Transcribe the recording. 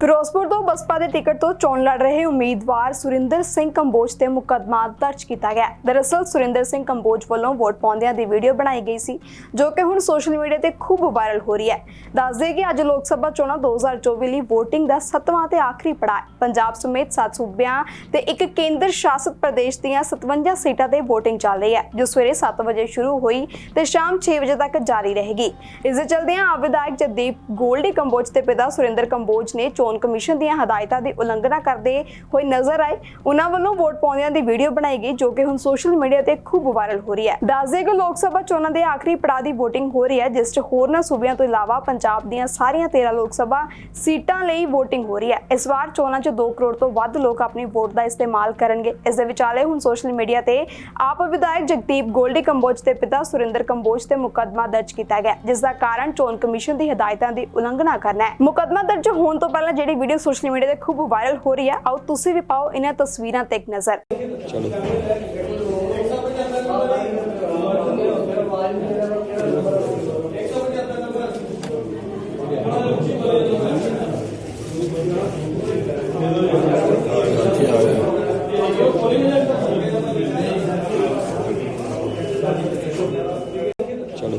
ਫਿਰੋਜ਼ਪੁਰ ਤੋਂ ਬਸਪਾ ਦੇ ਟਿਕਟ ਤੋਂ ਚੋਣ ਲੜ ਰਹੇ ਉਮੀਦਵਾਰ ਸੁਰਿੰਦਰ ਸਿੰਘ ਕੰਬੋਜ ਤੇ ਮੁਕੱਦਮਾ ਦਰਜ ਕੀਤਾ ਗਿਆ। ਹੈ। ਦਰਅਸਲ, ਸੁਰਿੰਦਰ ਸਿੰਘ ਕੰਬੋਜ ਵੱਲੋਂ ਵੋਟ ਪਾਉਂਦਿਆਂ ਦੀ ਵੀਡੀਓ ਬਣਾਈ ਗਈ ਸੀ, ਜੋ ਕਿ ਹੁਣ ਸੋਸ਼ਲ ਮੀਡੀਆ ਤੇ ਖੂਬ ਵਾਇਰਲ ਹੋ ਰਹੀ ਹੈ। ਦੱਸਦੇ ਕਿ ਅੱਜ ਲੋਕ ਸਭਾ ਚੋਣਾਂ 2024 ਲਈ VOTING ਦਾ 7ਵਾਂ ਤੇ ਆਖਰੀ ਪੜਾਅ ਪੰਜਾਬ ਸਮੇਤ 7 ਸੂਬਿਆਂ ਤੇ ਇੱਕ ਕੇਂਦਰ ਸ਼ਾਸਿਤ ਪ੍ਰਦੇਸ਼ ਦੀਆਂ 57 ਸੀਟਾਂ ਤੇ VOTING ਚੱਲ ਰਹੀ ਹੈ, ਜੋ ਸਵੇਰੇ 7 ਵਜੇ ਸ਼ੁਰੂ ਹੋਈ ਤੇ ਸ਼ਾਮ 6 ਵਜੇ ਤੱਕ ਜਾਰੀ ਰਹੇਗੀ। ਇਸ ਦੇ ਚਲਦਿਆਂ ਆਪ ਵਿਧਾਇਕ ਜਗਦੀਪ ਗੋਲਡੀ ਕੰਬੋਜ ਦੇ ਪਿਤਾ ਸੁਰਿੰਦਰ ਕੰਬੋਜ ਨੇ ਚੋਣ ਚੋਣ ਕਮਿਸ਼ਨ ਦੀਆਂ ਹਦਾਇਤਾਂ ਦੀ ਉਲੰਘਣਾ ਕਰਦੇ ਹੋਏ ਨਜ਼ਰ ਆਏ। ਉਹਨਾਂ ਵੱਲੋਂ ਵੋਟ ਪਾਉਂਦਿਆਂ ਦੀ ਵੀਡੀਓ ਬਣਾਈ ਗਈ, ਜੋ ਕਿ ਹੁਣ ਸੋਸ਼ਲ ਮੀਡੀਆ ਤੇ ਖੂਬ ਵਾਇਰਲ ਹੋ ਰਹੀ ਹੈ। ਦੱਸਦੇ ਕਿ ਲੋਕ ਸਭਾ ਚੋਣਾਂ ਦੇ ਆਖਰੀ ਪੜਾਅ ਦੀ VOTING ਹੋ ਰਹੀ ਹੈ, ਜਿਸ 'ਚ ਹੋਰਨਾਂ ਸੂਬਿਆਂ ਤੋਂ ਇਲਾਵਾ ਪੰਜਾਬ ਦੀਆਂ ਸਾਰੀਆਂ 13 ਲੋਕ ਸਭਾ ਸੀਟਾਂ ਲਈ VOTING ਹੋ ਰਹੀ ਹੈ। ਇਸ ਵਾਰ ਚੋਣਾਂ 'ਚ 2 ਕਰੋੜ ਤੋਂ ਵੱਧ ਲੋਕ ਆਪਣੀ ਵੋਟ ਦਾ ਇਸਤੇਮਾਲ ਕਰਨਗੇ। ਇਸ ਦੇ ਵਿਚਾਲੇ ਹੁਣ ਸੋਸ਼ਲ ਮੀਡੀਆ ਤੇ ਆਪ ਵਿਧਾਇਕ ਜਗਦੀਪ ਗੋਲਡੀ ਕੰਬੋਜ ਦੇ ਪਿਤਾ ਸੁਰਿੰਦਰ ਕੰਬੋਜ ਤੇ ਮੁਕੱਦਮਾ ਦਰਜ ਕੀਤਾ ਗਿਆ, ਜਿਸ ਦਾ ਕਾਰਨ ਚੋਣ ਕਮਿਸ਼ਨ ਦੀ ਹਦਾਇਤਾਂ ਦੀ ਉਲੰਘਣਾ ਕਰਨਾ ਹੈ। ਮੁਕੱਦਮਾ ਦਰਜ ਹੋਣ ਤੋਂ ਪਹਿਲਾਂ ਜਿਹੜੀ ਵੀਡੀਓ ਸੋਸ਼ਲ ਮੀਡੀਆ ਤੇ ਖੂਬ ਵਾਇਰਲ ਹੋ ਰਹੀ ਹੈ, ਆਓ ਤੁਸੀਂ ਵੀ ਪਾਓ ਇਹਨਾਂ ਤਸਵੀਰਾਂ ਤੇ ਇੱਕ ਨਜ਼ਰ। ਚਲੋ